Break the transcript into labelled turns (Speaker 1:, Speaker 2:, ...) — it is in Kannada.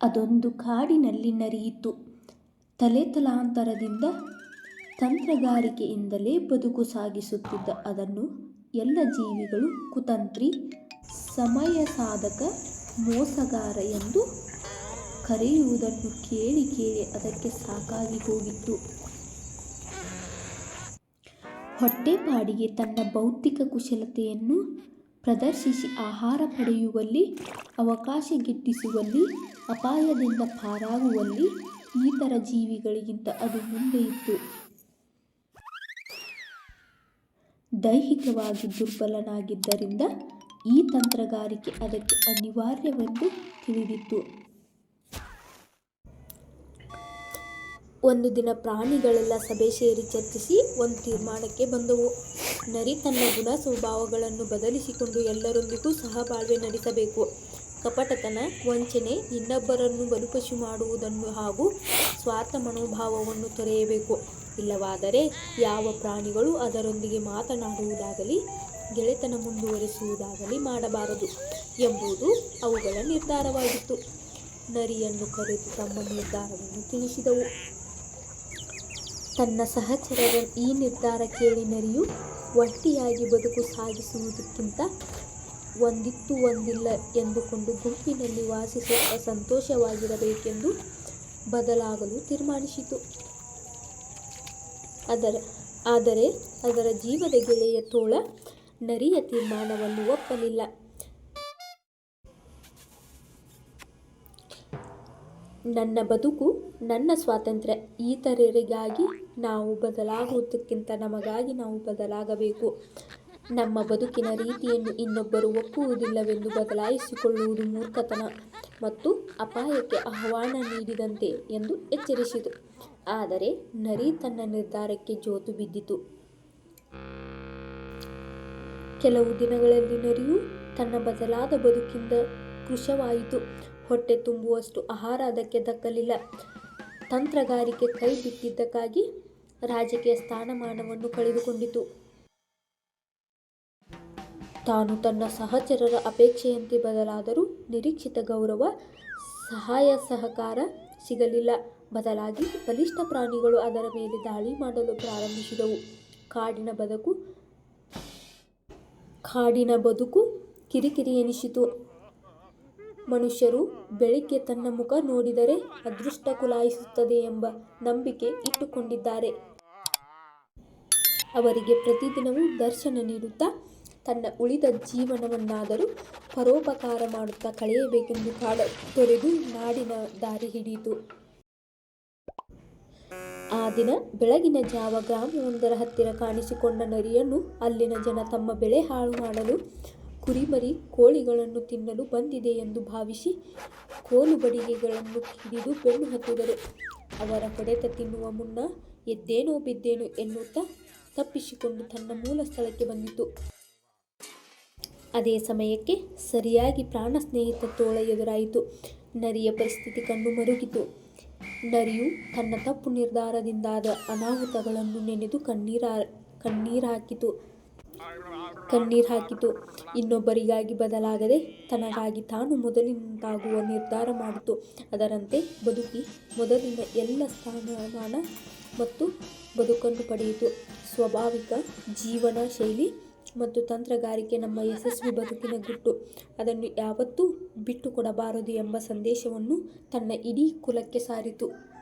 Speaker 1: ಅದೊಂದು ಕಾಡಿನಲ್ಲಿ ನರಿಯಿತು ತಲೆ ತಲಾಂತರದಿಂದ ತಂತ್ರಗಾರಿಕೆಯಿಂದಲೇ ಬದುಕು ಸಾಗಿಸುತ್ತಿದ್ದ ಅದನ್ನು ಎಲ್ಲ ಜೀವಿಗಳು ಕುತಂತ್ರಿ, ಸಮಯ ಸಾಧಕ ಮೋಸಗಾರ ಎಂದು ಕರೆಯುವುದನ್ನು ಕೇಳಿ ಕೇಳಿ ಅದಕ್ಕೆ ಸಾಕಾಗಿ ಹೋಗಿತ್ತು. ಹೊಟ್ಟೆಪಾಡಿಗೆ ತನ್ನ ಭೌತಿಕ ಕುಶಲತೆಯನ್ನು ಪ್ರದರ್ಶಿಸಿ ಆಹಾರ ಪಡೆಯುವಲ್ಲಿ, ಅವಕಾಶ ಗಿಟ್ಟಿಸುವಲ್ಲಿ, ಅಪಾಯದಿಂದ ಪಾರಾಗುವಲ್ಲಿ ಇತರ ಜೀವಿಗಳಿಗಿಂತ ಅದು ಮುಂದೆ ಇತ್ತು. ದೈಹಿಕವಾಗಿ ದುರ್ಬಲನಾಗಿದ್ದರಿಂದ ಈ ತಂತ್ರಗಾರಿಕೆ ಅದಕ್ಕೆ ಅನಿವಾರ್ಯವೆಂದು ತಿಳಿದಿತ್ತು. ಒಂದು ದಿನ ಪ್ರಾಣಿಗಳೆಲ್ಲ ಸಭೆ ಸೇರಿ ಚರ್ಚಿಸಿ ಒಂದು ತೀರ್ಮಾನಕ್ಕೆ ಬಂದವು. ನರಿ ತನ್ನ ಗುಣ ಸ್ವಭಾವಗಳನ್ನು ಬದಲಿಸಿಕೊಂಡು ಎಲ್ಲರೊಂದಿಗೂ ಸಹಬಾಳ್ವೆ ನಡೆಸಬೇಕು. ಕಪಟತನ, ವಂಚನೆ, ಇನ್ನೊಬ್ಬರನ್ನು ಬಲುಪಶು ಮಾಡುವುದನ್ನು ಹಾಗೂ ಸ್ವಾರ್ಥ ಮನೋಭಾವವನ್ನು ತೊರೆಯಬೇಕು. ಇಲ್ಲವಾದರೆ ಯಾವ ಪ್ರಾಣಿಗಳು ಅದರೊಂದಿಗೆ ಮಾತನಾಡುವುದಾಗಲಿ, ಗೆಳೆತನ ಮುಂದುವರಿಸುವುದಾಗಲಿ ಮಾಡಬಾರದು ಎಂಬುದು ಅವುಗಳ ನಿರ್ಧಾರವಾಗಿತ್ತು. ನರಿಯನ್ನು ಕರೆದು ತಮ್ಮ ನಿರ್ಧಾರವನ್ನು ತಿಳಿಸಿದವು. ತನ್ನ ಸಹಚರರ ಈ ನಿರ್ಧಾರ ಕೇಳಿ ನರಿಯು ಒಟ್ಟಿಯಾಗಿ ಬದುಕು ಸಾಗಿಸುವುದಕ್ಕಿಂತ ಒಂದಿತ್ತು ಒಂದಿಲ್ಲ ಎಂದುಕೊಂಡು ಗುಂಪಿನಲ್ಲಿ ವಾಸಿಸುತ್ತಾ ಸಂತೋಷವಾಗಿರಬೇಕೆಂದು ಬದಲಾಗಲು ತೀರ್ಮಾನಿಸಿತು. ಅದರ, ಆದರೆ ಅದರ ಜೀವದ ಗೆಳೆಯ ತೋಳ ನರಿಯ ತೀರ್ಮಾನವನ್ನು ಒಪ್ಪಲಿಲ್ಲ. ನನ್ನ ಬದುಕು, ನನ್ನ ಸ್ವಾತಂತ್ರ್ಯ, ಇತರರಿಗಾಗಿ ನಾವು ಬದಲಾಗುವುದಕ್ಕಿಂತ ನಮಗಾಗಿ ನಾವು ಬದಲಾಗಬೇಕು. ನಮ್ಮ ಬದುಕಿನ ರೀತಿಯನ್ನು ಇನ್ನೊಬ್ಬರು ಒಪ್ಪುವುದಿಲ್ಲವೆಂದು ಬದಲಾಯಿಸಿಕೊಳ್ಳುವುದು ಮೂರ್ಖತನ ಮತ್ತು ಅಪಾಯಕ್ಕೆ ಆಹ್ವಾನ ನೀಡಿದಂತೆ ಎಂದು ಎಚ್ಚರಿಸಿತು. ಆದರೆ ನರಿ ತನ್ನ ನಿರ್ಧಾರಕ್ಕೆ ಜೋತು ಬಿದ್ದಿತು. ಕೆಲವು ದಿನಗಳಲ್ಲಿ ನರಿಯು ತನ್ನ ಬದಲಾದ ಬದುಕಿಂದ ಕೃಶವಾಯಿತು. ಹೊಟ್ಟೆ ತುಂಬುವಷ್ಟು ಆಹಾರ ಅದಕ್ಕೆ ದಕ್ಕಲಿಲ್ಲ. ತಂತ್ರಗಾರಿಕೆ ಕೈ ಬಿಟ್ಟಿದ್ದಕ್ಕಾಗಿ ರಾಜಕೀಯ ಸ್ಥಾನಮಾನವನ್ನು ಕಳೆದುಕೊಂಡಿತು. ತಾನು ತನ್ನ ಸಹಚರರ ಅಪೇಕ್ಷೆಯಂತೆ ಬದಲಾದರೂ ನಿರೀಕ್ಷಿತ ಗೌರವ, ಸಹಾಯ ಸಹಕಾರ ಸಿಗಲಿಲ್ಲ. ಬದಲಾಗಿ ಬಲಿಷ್ಠ ಪ್ರಾಣಿಗಳು ಅದರ ಮೇಲೆ ದಾಳಿ ಮಾಡಲು ಪ್ರಾರಂಭಿಸಿದವು. ಕಾಡಿನ ಬದುಕು ಕಾಡಿನ ಬದುಕು ಕಿರಿಕಿರಿ ಎನಿಸಿತು. ಮನುಷ್ಯರು ಬೆಳಿಗ್ಗೆ ತನ್ನ ಮುಖ ನೋಡಿದರೆ ಅದೃಷ್ಟ ಕುಲಾಯಿಸುತ್ತದೆ ಎಂಬ ನಂಬಿಕೆ ಇಟ್ಟುಕೊಂಡಿದ್ದಾರೆ. ಅವರಿಗೆ ಪ್ರತಿದಿನವೂ ದರ್ಶನ ನೀಡುತ್ತಾ ತನ್ನ ಉಳಿದ ಜೀವನವನ್ನಾದರೂ ಪರೋಪಕಾರ ಮಾಡುತ್ತಾ ಕಳೆಯಬೇಕೆಂದು ಕಾಡ ತೊರೆದು ನಾಡಿನ ದಾರಿ ಹಿಡಿಯಿತು. ಆ ದಿನ ಬೆಳಗಿನ ಜಾವ ಗ್ರಾಮವೊಂದರ ಹತ್ತಿರ ಕಾಣಿಸಿಕೊಂಡ ನರಿಯನ್ನು ಅಲ್ಲಿನ ಜನ ತಮ್ಮ ಬೆಳೆ ಹಾಳುಮಾಡಲು, ಕುರಿಮರಿ, ಕೋಳಿಗಳನ್ನು ತಿನ್ನಲು ಬಂದಿದೆ ಎಂದು ಭಾವಿಸಿ ಕೋಲುಬಡಿಗೆಗಳನ್ನು ಹಿಡಿದು ಬೆನ್ನು ಹತ್ತಿದರು. ಅವರ ಹೊಡೆತ ತಿನ್ನುವ ಮುನ್ನ ಎದ್ದೇನೋ ಬಿದ್ದೇನೋ ಎನ್ನುತ್ತಾ ತಪ್ಪಿಸಿಕೊಂಡು ತನ್ನ ಮೂಲ ಸ್ಥಳಕ್ಕೆ ಬಂದಿತು. ಅದೇ ಸಮಯಕ್ಕೆ ಸರಿಯಾಗಿ ಪ್ರಾಣ ಸ್ನೇಹಿತ ತೋಳ ಎದುರಾಯಿತು. ನರಿಯ ಪರಿಸ್ಥಿತಿ ಕಂಡು ಮರುಗಿತು. ನರಿಯು ತನ್ನ ತಪ್ಪು ನಿರ್ಧಾರದಿಂದಾದ ಅನಾಹುತಗಳನ್ನು ನೆನೆದು ಕಣ್ಣೀರಾಕಿತು. ಇನ್ನೊಬ್ಬರಿಗಾಗಿ ಬದಲಾಗದೆ ತನಗಾಗಿ ತಾನು ಮೊದಲಿನಂತಾಗುವ ನಿರ್ಧಾರ ಮಾಡಿತು. ಅದರಂತೆ ಬದುಕಿ ಮೊದಲಿನ ಎಲ್ಲ ಸ್ಥಾನಮಾನ ಮತ್ತು ಬದುಕನ್ನು ಪಡೆಯಿತು. ಸ್ವಾಭಾವಿಕ ಜೀವನ ಶೈಲಿ ಮತ್ತು ತಂತ್ರಗಾರಿಕೆ ನಮ್ಮ ಯಶಸ್ವಿ ಬದುಕಿನ ಗುಟ್ಟು. ಅದನ್ನು ಯಾವತ್ತೂ ಬಿಟ್ಟುಕೊಡಬಾರದು ಎಂಬ ಸಂದೇಶವನ್ನು ತನ್ನ ಇಡೀ ಕುಲಕ್ಕೆ ಸಾರಿತು.